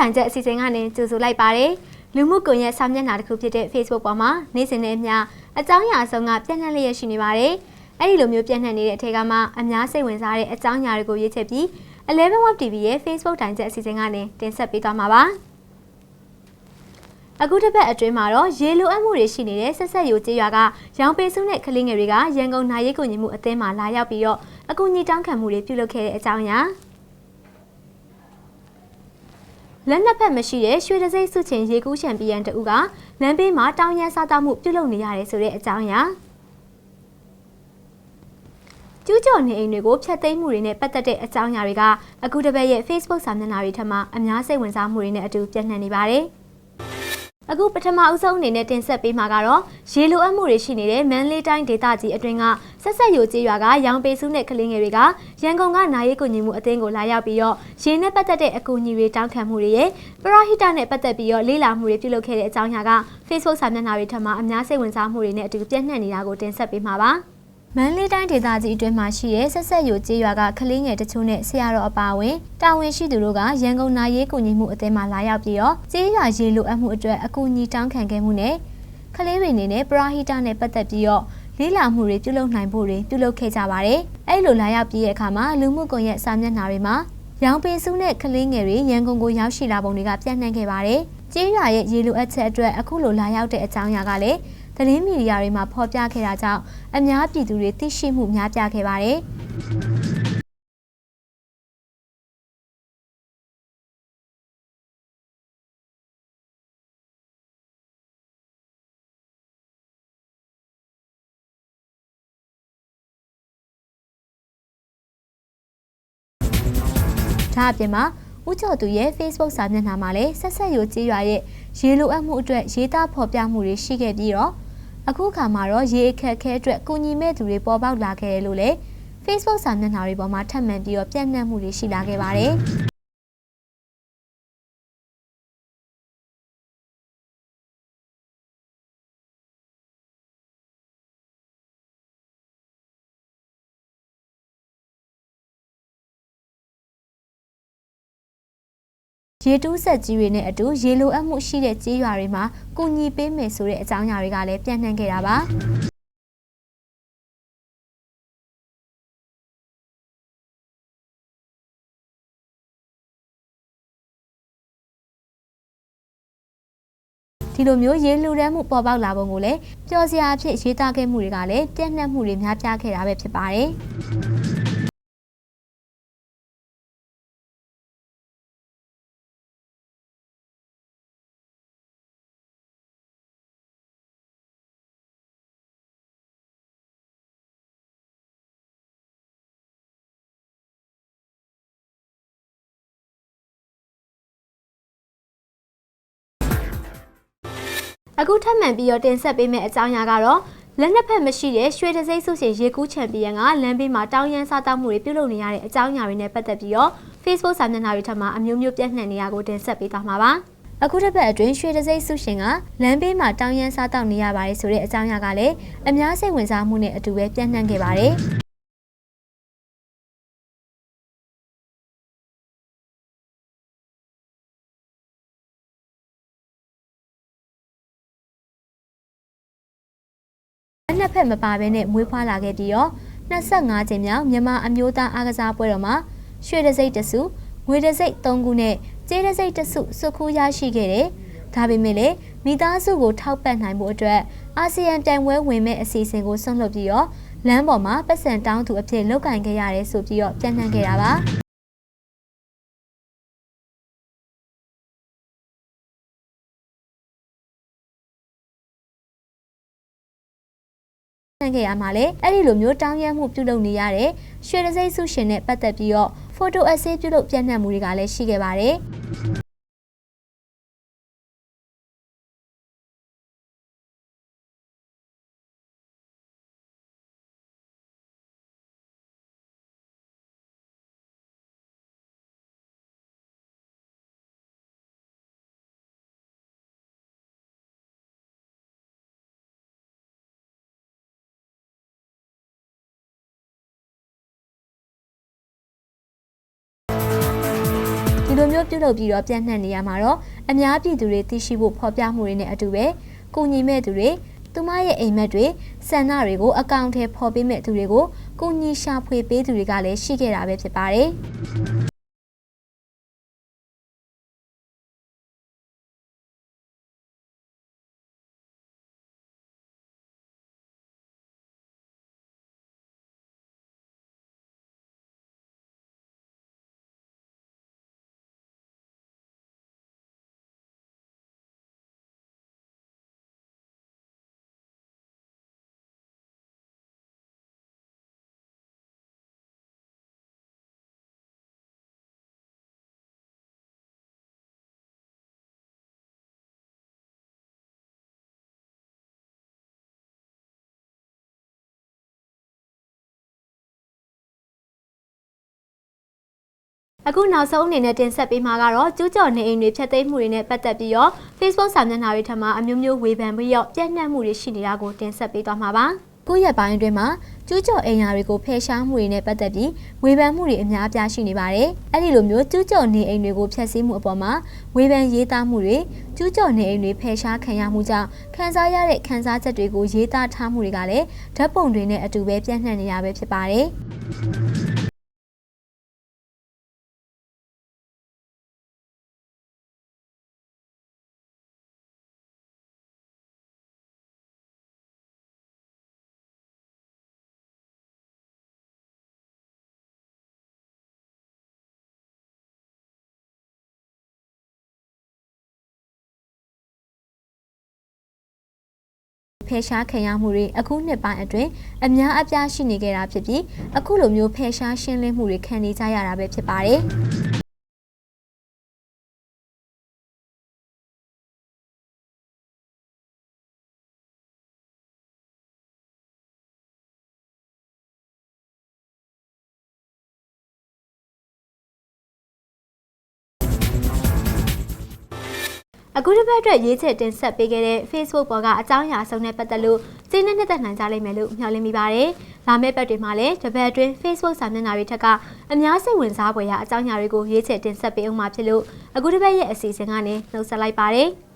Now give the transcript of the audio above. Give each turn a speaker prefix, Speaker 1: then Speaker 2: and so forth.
Speaker 1: တိုင်ချက်အစီအစဉ်ကနေကြိုဆိုလိုက်ပါတယ်လူမှုကွန်ရက်စာမျက်နှာတစ်ခုဖြစ်တဲ့ Facebook ပေါ်မှာနေ့စဉ်နဲ့အမျှအကြောင်းအရာအစုံကပြန့်နှံ့လျက်ရှိနေပါတယ်အဲ့ဒီလိုမျိုးပြန့်နှံ့နေတဲ့အထက်ကမှအများစိတ်ဝင်စားတဲ့အကြောင်းအရာတွေကိုရွေးချယ်ပြီး11 Web TV ရဲ့ Facebook တိုင်ချက်အစီအစဉ်ကနေတင်ဆက်ပေးသွားမှာပါအခုတစ်ပတ်အတွင်းမှာတော့ရေလိုအပ်မှုတွေရှိနေတဲ့ဆက်ဆက်ယိုကျေးရွာကရောင်ပေစုနဲ့ကလေးငယ်တွေကရန်ကုန်နိုင်ရိတ်ကူညီမှုအသင်းမှာလာရောက်ပြီးတော့အကူအညီတောင်းခံမှုတွေပြုလုပ်ခဲ့တဲ့အကြောင်းအရာ လက်နက်ဖက်မရှိတဲ့ရွှေတစိမ့်စုချင်ရေကူးချန်ပီယံတူကလမ်းဘေးမှာတောင်ရန်စားတောက်မှုပြုလုပ်နေရတယ်ဆိုတဲ့အကြောင်းအရာကျူးကျော်နေအိမ်တွေကိုဖျက်သိမ်းမှုတွေနဲ့ပတ်သက်တဲ့အကြောင်းအရာတွေကအခုတစ်ပတ်ရဲ့ Facebook စာမျက်နှာတွေထက်မှအများစိတ်ဝင်စားမှုတွေနဲ့အတူပြန့်နှံ့နေပါတယ်။ အခုပထမအဦးဆုံးအနေနဲ့တင်ဆက်ပေးမှာကတော့ရေလိုအပ်မှုတွေရှိနေတဲ့မန်လေးတိုင်းဒေသကြီးအတွင်းကဆက်ဆက်ယိုကျေးရွာကရောင်ပေစုနဲ့ကလေးငယ်တွေကရန်ကုန်ကနာရီကူညီမှုအသင်းကိုလာရောက်ပြီးတော့ရေနဲ့ပတ်သက်တဲ့အကူအညီတွေတောင်းခံမှုတွေရဲ့ပရဟိတနဲ့ပတ်သက်ပြီးတော့လေ့လာမှုတွေပြုလုပ်ခဲ့တဲ့အကြောင်းအရာက Facebook စာမျက်နှာတွေထက်မှအများစိတ်ဝင်စားမှုတွေနဲ့အတူပြန့်နှံ့နေတာကိုတင်ဆက်ပေးမှာပါ။ မန်လေးတိုင်းဒေသကြီးအတွင်းမှာရှိတဲ့ဆက်ဆက်ယိုကျေးရွာကကလေးငယ်တချို့နဲ့ဆရာတော်အပါအဝင်တာဝန်ရှိသူတို့ကရန်ကုန်နာရေးကူညီမှုအသင်းမှာလာရောက်ပြီးတော့ကျေးရွာရေလိုအပ်မှုအတွက်အကူအညီတောင်းခံခဲ့မှုနဲ့ကလေးတွေအနေနဲ့ပရာဟိတနဲ့ပတ်သက်ပြီးတော့လေးလာမှုတွေပြုလုပ်နိုင်ဖို့တွေပြုလုပ်ခဲ့ကြပါတယ်။အဲ့လိုလာရောက်ပြီးတဲ့အခါမှာလူမှုကွန်ရက်စာမျက်နှာတွေမှာရောင်ပင်စုနဲ့ကလေးငယ်တွေရန်ကုန်ကိုရောက်ရှိလာပုံတွေကပြန့်နှံ့ခဲ့ပါတယ်။ကျေးရွာရဲ့ရေလိုအပ်ချက်အတွက်အခုလိုလာရောက်တဲ့အကြောင်းအရာကလည်း သတင်းမီဒီယာတွေမှာဖော်ပြခဲ့တာကြောင့်အများပြည်သူတွေသိရှိမှုများပြားခဲ့ပါတယ်။ဒါအပြင်မှာ ဦးကျော်သူရဲ့ Facebook စာမျက်နှာမှာလည်းဆက်ဆက်ရိုကြေးရွာရဲ့ရေလိုအပ်မှုအတွက်ရေးသားဖော်ပြမှုတွေရှိခဲ့ပြီးတော့အခုခါမှာတော့ရေအခက်ခဲအတွက်ကုညီမဲ့သူတွေပေါ်ပေါက်လာခဲ့တယ်လို့လည်း Facebook စာမျက်နှာတွေပေါ်မှာထပ်မံပြီးတော့ပြန့်နှံ့မှုတွေရှိလာခဲ့ပါတယ်။ ရေတူးဆက်ကြီးတွေနဲ့အတူရေလိုအပ်မှုရှိတဲ့ကြေးရွာတွေမှာကုညီပေးမယ်ဆိုတဲ့အကြောင်းအရာတွေကလည်းပြန့်နှံ့ခဲ့တာပါဒီလိုမျိုးရေလူတန်းမှုပေါ်ပေါက်လာပုံကိုလည်းပျော်စရာအဖြစ်ရေးသားခဲ့မှုတွေကလည်းပြန့်နှံ့မှုတွေများပြားခဲ့တာပဲဖြစ်ပါတယ်။ အခုထပ်မံပြီးတော့တင်ဆက်ပေးမယ့်အကြောင်းအရာကတော့လက်နက်ဖက်မရှိတဲ့ရွှေတစိမ့်စုရှင်ရေကူးချန်ပီယံကလမ်းဘေးမှာတောင်းရန်စားတောက်မှုတွေပြုလုပ်နေရတဲ့အကြောင်းအရာတွေနဲ့ပတ်သက်ပြီးတော့ Facebook စာမျက်နှာတွေထပ်မှာအမျိုးမျိုးပြန့်နှံ့နေရကိုတင်ဆက်ပေးသွားမှာပါအခုတစ်ပတ်အတွင်းရွှေတစိမ့်စုရှင်ကလမ်းဘေးမှာတောင်းရန်စားတောက်နေရပါတယ်ဆိုတဲ့အကြောင်းအရာကလည်းအများစိတ်ဝင်စားမှုနဲ့အတူပဲပြန့်နှံ့ခဲ့ပါတယ် နှစ်ဖက်မပါဘဲနဲ့မွေးဖွားလာခဲ့ပြီးတော့25ကျင်းမြောက်မြန်မာအမျိုးသားအားကစားပွဲတော်မှာရွှေတစိမ့်တစုငွေတစိမ့်3ခုနဲ့ကြေးတစိမ့်တစုစုခူးရရှိခဲ့တယ်။ဒါပေမဲ့လည်းမိသားစုကိုထောက်ပံ့နိုင်မှုအတွက်အာဆီယံတိုင်ဝဲဝင်မဲ့အစီအစဉ်ကိုဆွန့်လွတ်ပြီးတော့လမ်းပေါ်မှာပတ်စံတောင်းသူအဖြစ်လောက်ကင်ခဲ့ရတယ်ဆိုပြီးတော့ပြန်နှံခဲ့တာပါ။ ခဲ့ရမှာလေအဲ့ဒီလိုမျိုးတောင်းရမှုပြုလုပ်နေရတဲ့ရွှေတစိမ့်စုရှင်နဲ့ပတ်သက်ပြီးတော့ဖိုတိုအဆေးပြုလုပ်ပြန့်နှံ့မှုတွေကလည်းရှိခဲ့ပါတယ် မျိုးပြုလုပ်ပြီးတော့ပြန့်နှံ့နေရမှာတော့အများပြည်သူတွေသိရှိဖို့ဖော်ပြမှုတွေနဲ့အတူပဲကုညီမဲ့သူတွေသူမရဲ့အိမ်မက်တွေဆန္ဒတွေကိုအကောင့်ထဲပေါ်ပေးမဲ့သူတွေကိုကုညီရှာဖွေပေးသူတွေကလည်းရှိခဲ့တာပဲဖြစ်ပါတယ်။ အခုနောက်ဆုံးအနေနဲ့တင်ဆက်ပေးမှာကတော့ကျူးကျော်နေအိမ်တွေဖျက်သိမ်းမှုတွေနဲ့ပတ်သက်ပြီးတော့ Facebook စာမျက်နှာတွေထက်မှအမျိုးမျိုးဝေဖန်ပြီးတော့ပြန့်နှံ့မှုတွေရှိနေတာကိုတင်ဆက်ပေးသွားမှာပါ။ခုရက်ပိုင်းအတွင်းမှာကျူးကျော်အိမ်ယာတွေကိုဖယ်ရှားမှုတွေနဲ့ပတ်သက်ပြီးဝေဖန်မှုတွေအများအပြားရှိနေပါတယ်။အဲ့ဒီလိုမျိုးကျူးကျော်နေအိမ်တွေကိုဖျက်ဆီးမှုအပေါ်မှာဝေဖန်ရေးသားမှုတွေကျူးကျော်နေအိမ်တွေဖယ်ရှားခံရမှုကြောင့်ခံစားရတဲ့ခံစားချက်တွေကိုရေးသားထားမှုတွေကလည်းဓာတ်ပုံတွေနဲ့အတူပဲပြန့်နှံ့နေတာပဲဖြစ်ပါတယ်။ ဖယ်ရှားခံရမှုတွေအခုနှစ်ပိုင်းအတွင်းအများအပြားရှိနေကြတာဖြစ်ပြီးအခုလိုမျိုးဖယ်ရှားရှင်းလင်းမှုတွေခံနေကြရတာပဲဖြစ်ပါတယ်။ အခုတစ်ပတ်အတွက်ရေးချယ်တင်ဆက်ပေးခဲ့တဲ့ Facebook ပေါ်ကအကြောင်းအရာဆုံးနဲ့ပတ်သက်လို့စိတ်နဲ့နှစ်သက်နိုင်ကြလိမ့်မယ်လို့မျှော်လင့်မိပါတယ်။လာမယ့်ပတ်တွေမှာလည်းတစ်ပတ်အတွင်း Facebook စာမျက်နှာတွေထက်ကအများစိတ်ဝင်စားဖွယ်ရာအကြောင်းအရာတွေကိုရေးချယ်တင်ဆက်ပေးအောင်မှာဖြစ်လို့အခုတစ်ပတ်ရဲ့အစီအစဉ်ကနေနှုတ်ဆက်လိုက်ပါတယ်။